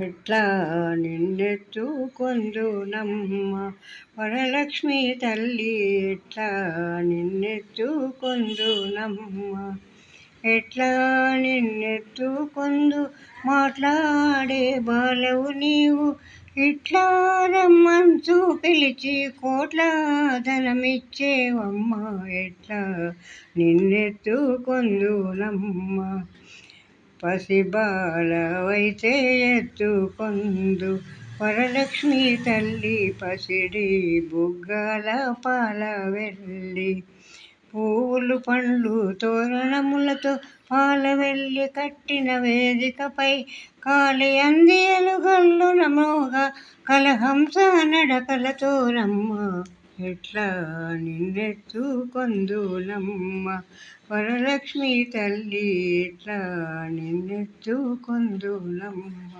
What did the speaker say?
ఎట్లా నిన్నెత్తు కొందునమ్మ వరలక్ష్మి తల్లి ఎట్లా నిన్నెత్తు కొందునమ్మ ఎట్లా నిన్నెత్తు కొందు మాట్లాడే బాలవు నీవు. ఇట్లా రమ్మంచు పిలిచి కోట్ల ధనమిచ్చేవమ్మ ఎట్లా నిన్నెత్తు కొందునమ్మ పసిబాలవైతే ఎత్తుకొందు వరలక్ష్మి తల్లి పసిడి బుగ్గల పాల వెళ్ళి పూలు పండ్లు తోరణములతో పాల వెళ్ళి కట్టిన వేదికపై కాలి అందియలు గల్లు నమోగా. కలహంస నడకలతో రమ్మ. ఎట్లా నిన్నెత్తు కొందులమ్మ? వరలక్ష్మి తల్లి ఎట్లా నిన్నెత్తు కొందులమ్మ?